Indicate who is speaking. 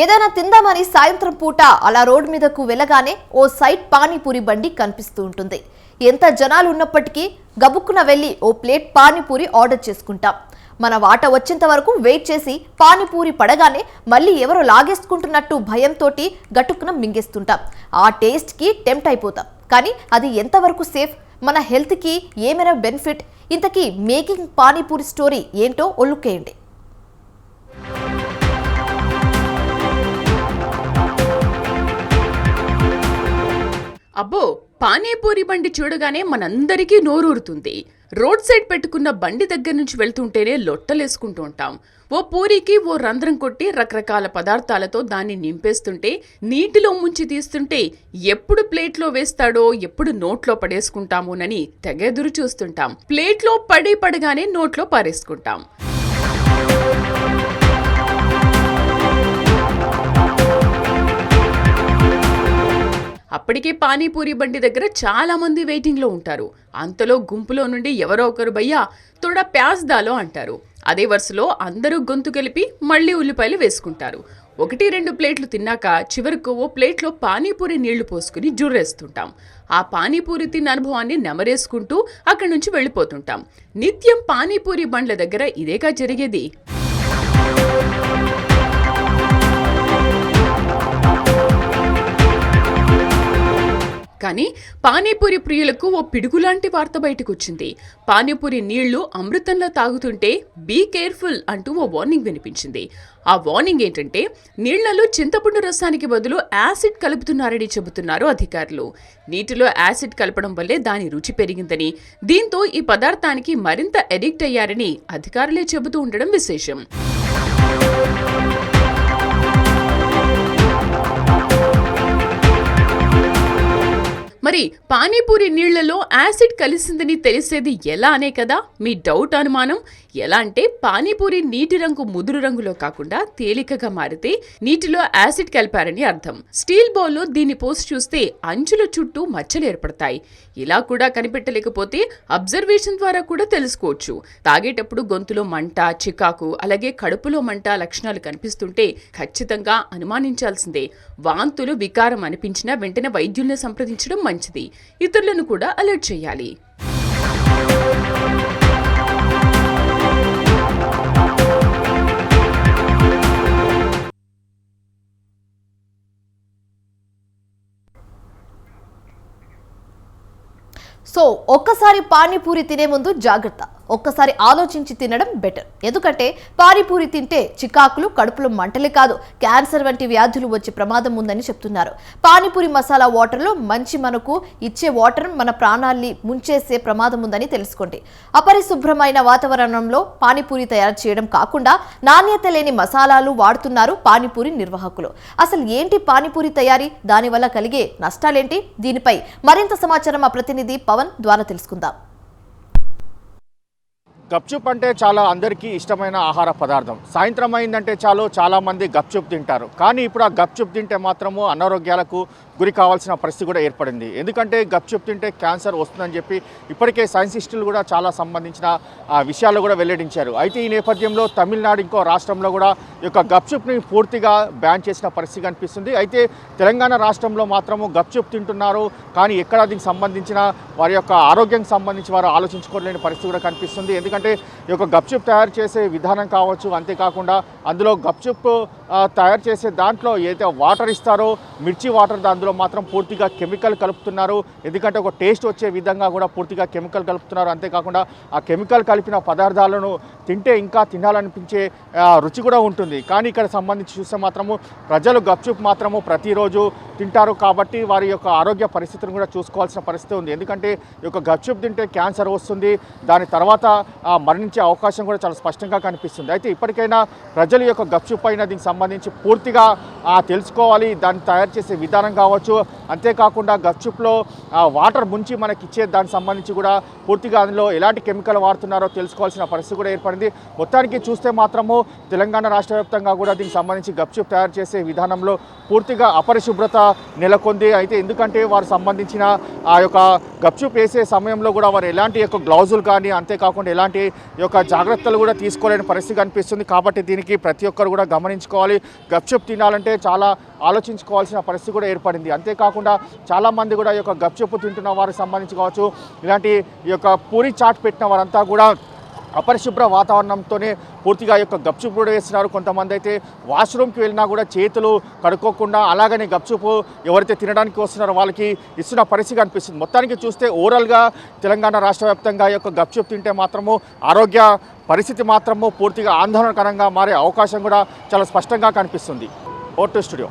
Speaker 1: ఏదైనా తిందామని సాయంత్రం పూట అలా రోడ్డు మీదకు వెళ్ళగానే ఓ సైడ్ పానీపూరి బండి కనిపిస్తూ ఉంటుంది. ఎంత జనాలు ఉన్నప్పటికీ గబుక్కున వెళ్ళి ఓ ప్లేట్ పానీపూరి ఆర్డర్ చేసుకుంటాం. మన వాట వచ్చేంత వరకు వెయిట్ చేసి పానీపూరి పడగానే మళ్ళీ ఎవరో లాగేసుకుంటున్నట్టు భయంతోటి గట్టుకున మింగేస్తుంటాం. ఆ టేస్ట్కి టెంప్ట్ అయిపోతాం. కానీ అది ఎంతవరకు సేఫ్? మన హెల్త్కి ఏమైనా బెనిఫిట్? ఇంతకీ మేకింగ్ పానీపూరి స్టోరీ ఏంటో ఒళ్ళుకేయండి.
Speaker 2: అబ్బో పానీపూరి బండి చూడగానే మనందరికీ నోరూరుతుంది. రోడ్ సైడ్ పెట్టుకున్న బండి దగ్గర నుంచి వెళ్తుంటేనే లొట్టలేసుకుంటూ ఉంటాం. ఓ పూరికి ఓ రంధ్రం కొట్టి రకరకాల పదార్థాలతో దాన్ని నింపేస్తుంటే నీటిలో ముంచి తీస్తుంటే ఎప్పుడు ప్లేట్లో వేస్తాడో ఎప్పుడు నోట్లో పడేసుకుంటామోనని తెగెదురు చూస్తుంటాం. ప్లేట్లో పడి పడగానే నోట్లో పారేసుకుంటాం. అప్పటికే పానీపూరి బండి దగ్గర చాలా మంది ఉంటారు. అంతలో గుంపులో నుండి ఎవరో ఒకరు భయ్యా తొడ ప్యాస్దాలో అంటారు. అదే వరుసలో అందరూ గొంతు కలిపి మళ్ళీ ఉల్లిపాయలు వేసుకుంటారు. ఒకటి రెండు ప్లేట్లు తిన్నాక చివరకు ఓ ప్లేట్లో పానీపూరి నీళ్ళు పోసుకుని జుర్రేస్తుంటాం. ఆ పానీపూరి తిన్న అనుభవాన్ని నెమరేసుకుంటూ అక్కడి నుంచి వెళ్ళిపోతుంటాం. నిత్యం పానీపూరి బండ్ల దగ్గర ఇదేగా జరిగేది. కానీ పానీపూరి ప్రియులకు ఓ పిడుగులాంటి వార్త బయటకొచ్చింది. పానీపూరి నీళ్ళు అమృతంలో తాగుతుంటే బీ కేర్ఫుల్ అంటూ ఓ వార్నింగ్ వినిపించింది. ఆ వార్నింగ్ ఏంటంటే నీళ్ళలో చింతపండు రసానికి బదులు యాసిడ్ కలుపుతున్నారని చెబుతున్నారు అధికారులు. నీటిలో యాసిడ్ కలపడం వల్లే దాని రుచి పెరిగిందని దీంతో ఈ పదార్థానికి మరింత ఎడిక్ట్ అయ్యారని అధికారులే చెబుతూ ఉండడం విశేషం. మరి పానీపూరి నీళ్ళలో యాసిడ్ కలిసిందని తెలిసేది ఎలా అనే కదా? మీ డౌట్ అనుమానం. ఎలా అంటే పానీపూరి నీటి రంగు ముదురు రంగులో కాకుండా తేలికగా మారితే నీటిలో యాసిడ్ కలిపారని అర్థం. స్టీల్ బౌల్లో దీన్ని పోసి చూస్తే అంచుల చుట్టూ మచ్చలు ఏర్పడతాయి. ఇలా కూడా కనిపెట్టలేకపోతే అబ్జర్వేషన్ ద్వారా కూడా తెలుసుకోవచ్చు. తాగేటప్పుడు గొంతులో మంట చికాకు అలాగే కడుపులో మంట లక్షణాలు కనిపిస్తుంటే ఖచ్చితంగా అనుమానించాల్సిందే. వాంతులు వికారం అనిపించినా వెంటనే వైద్యుల్ని సంప్రదించడం మంచిది. ఇతరులను కూడా అలర్ట్ చేయాలి.
Speaker 1: సో ఒక్కసారి పానీపూరి తినే ముందు జాగ్రత్త. ఒక్కసారి ఆలోచించి తినడం బెటర్. ఎందుకంటే పానీపూరి తింటే చికాకులు కడుపులో మంటలే కాదు. క్యాన్సర్ వంటి వ్యాధులు వచ్చే ప్రమాదం ఉందని చెప్తున్నారు. పానీపూరి మసాలా వాటర్లో మంచి మనకు ఇచ్చే వాటర్ మన ప్రాణాల్ని ముంచేసే ప్రమాదం ఉందని తెలుసుకోండి. అపరిశుభ్రమైన వాతావరణంలో పానీపూరి తయారు చేయడం కాకుండా నాణ్యత లేని మసాలాలు వాడుతున్నారు పానీపూరి నిర్వాహకులు. అసలు ఏంటి పానీపూరి తయారీ? దానివల్ల కలిగే నష్టాలేంటి? దీనిపై మరింత సమాచారం మా ప్రతినిధి పవన్ ద్వారా తెలుసుకుందాం.
Speaker 3: గప్చుప్ అంటే చాలా అందరికీ ఇష్టమైన ఆహార పదార్థం. సాయంత్రం అయిందంటే చాలు చాలామంది గప్చుప్ తింటారు. కానీ ఇప్పుడు ఆ గప్చుప్ తింటే మాత్రము అనారోగ్యాలకు గురి కావాల్సిన పరిస్థితి కూడా ఏర్పడింది. ఎందుకంటే గప్చుప్ తింటే క్యాన్సర్ వస్తుందని చెప్పి ఇప్పటికే సైన్సిస్టులు కూడా చాలా సంబంధించిన విషయాలు కూడా వెల్లడించారు. అయితే ఈ నేపథ్యంలో తమిళనాడు ఇంకో రాష్ట్రంలో కూడా ఈ యొక్క గప్చుప్ని పూర్తిగా బ్యాన్ చేసిన పరిస్థితి కనిపిస్తుంది. అయితే తెలంగాణ రాష్ట్రంలో మాత్రము గప్చుప్ తింటున్నారు. కానీ ఎక్కడ దీనికి సంబంధించిన వారి యొక్క ఆరోగ్యానికి సంబంధించి వారు ఆలోచించుకోలేని పరిస్థితి కూడా కనిపిస్తుంది. ఎందుకంటే ఈ యొక్క గప్చుప్ తయారు చేసే విధానం కావచ్చు అంతేకాకుండా అందులో గప్చుప్ తయారు చేసే దాంట్లో ఏదైతే వాటర్ ఇస్తారో మిర్చి వాటర్ అందులో మాత్రం పూర్తిగా కెమికల్ కలుపుతున్నారు. ఎందుకంటే ఒక టేస్ట్ వచ్చే విధంగా కూడా పూర్తిగా కెమికల్ కలుపుతున్నారు. అంతేకాకుండా ఆ కెమికల్ కలిపిన పదార్థాలను తింటే ఇంకా తినాలనిపించే రుచి కూడా ఉంటుంది. కానీ ఇక్కడ సంబంధించి చూస్తే మాత్రము ప్రజలు గప్చుప్ మాత్రము ప్రతిరోజు తింటారు కాబట్టి వారి యొక్క ఆరోగ్య పరిస్థితిని కూడా చూసుకోవాల్సిన పరిస్థితి ఉంది. ఎందుకంటే ఈ యొక్క గప్చుప్ తింటే క్యాన్సర్ వస్తుంది. దాని తర్వాత మరణించే అవకాశం కూడా చాలా స్పష్టంగా కనిపిస్తుంది. అయితే ఇప్పటికైనా ప్రజల యొక్క గప్చుప్ పైన దీనికి సంబంధించి పూర్తిగా తెలుసుకోవాలి. దాన్ని తయారు చేసే విధానం కావాలి. కావచ్చు. అంతేకాకుండా గప్చుప్లో వాటర్ ముంచి మనకి ఇచ్చే దానికి సంబంధించి కూడా పూర్తిగా అందులో ఎలాంటి కెమికల్ వాడుతున్నారో తెలుసుకోవాల్సిన పరిస్థితి కూడా ఏర్పడింది. మొత్తానికి చూస్తే మాత్రము తెలంగాణ రాష్ట్ర వ్యాప్తంగా కూడా దీనికి సంబంధించి గప్చుప్ తయారు చేసే విధానంలో పూర్తిగా అపరిశుభ్రత నెలకొంది. అయితే ఎందుకంటే వారు సంబంధించిన ఆ యొక్క గప్చుప్ వేసే సమయంలో కూడా వారు ఎలాంటి యొక్క గ్లౌజులు కానీ అంతేకాకుండా ఎలాంటి యొక్క జాగ్రత్తలు కూడా తీసుకోలేని పరిస్థితి కనిపిస్తుంది. కాబట్టి దీనికి ప్రతి ఒక్కరు కూడా గమనించుకోవాలి. గప్చుప్ తినాలంటే చాలా ఆలోచించుకోవాల్సిన పరిస్థితి కూడా ఏర్పడింది. అంతేకాకుండా చాలామంది కూడా ఈ యొక్క గప్చుప్ తింటున్న వారికి సంబంధించి కావచ్చు ఇలాంటి ఈ యొక్క పూరి చాట్ పెట్టిన వారంతా కూడా అపరిశుభ్ర వాతావరణంతోనే పూర్తిగా యొక్క గప్చుపు కూడా వేస్తున్నారు. కొంతమంది అయితే వాష్రూమ్కి వెళ్ళినా కూడా చేతులు కడుక్కోకుండా అలాగనే గప్చుపు ఎవరైతే తినడానికి వస్తున్నారో వాళ్ళకి ఇస్తున్న పరిస్థితి అనిపిస్తుంది మొత్తానికి చూస్తే ఓవరాల్గా తెలంగాణ రాష్ట్ర వ్యాప్తంగా యొక్క గప్చుప్ తింటే మాత్రము ఆరోగ్య పరిస్థితి మాత్రము పూర్తిగా ఆందోళనకరంగా మారే అవకాశం కూడా చాలా స్పష్టంగా కనిపిస్తుంది. ఓటు స్టూడియో.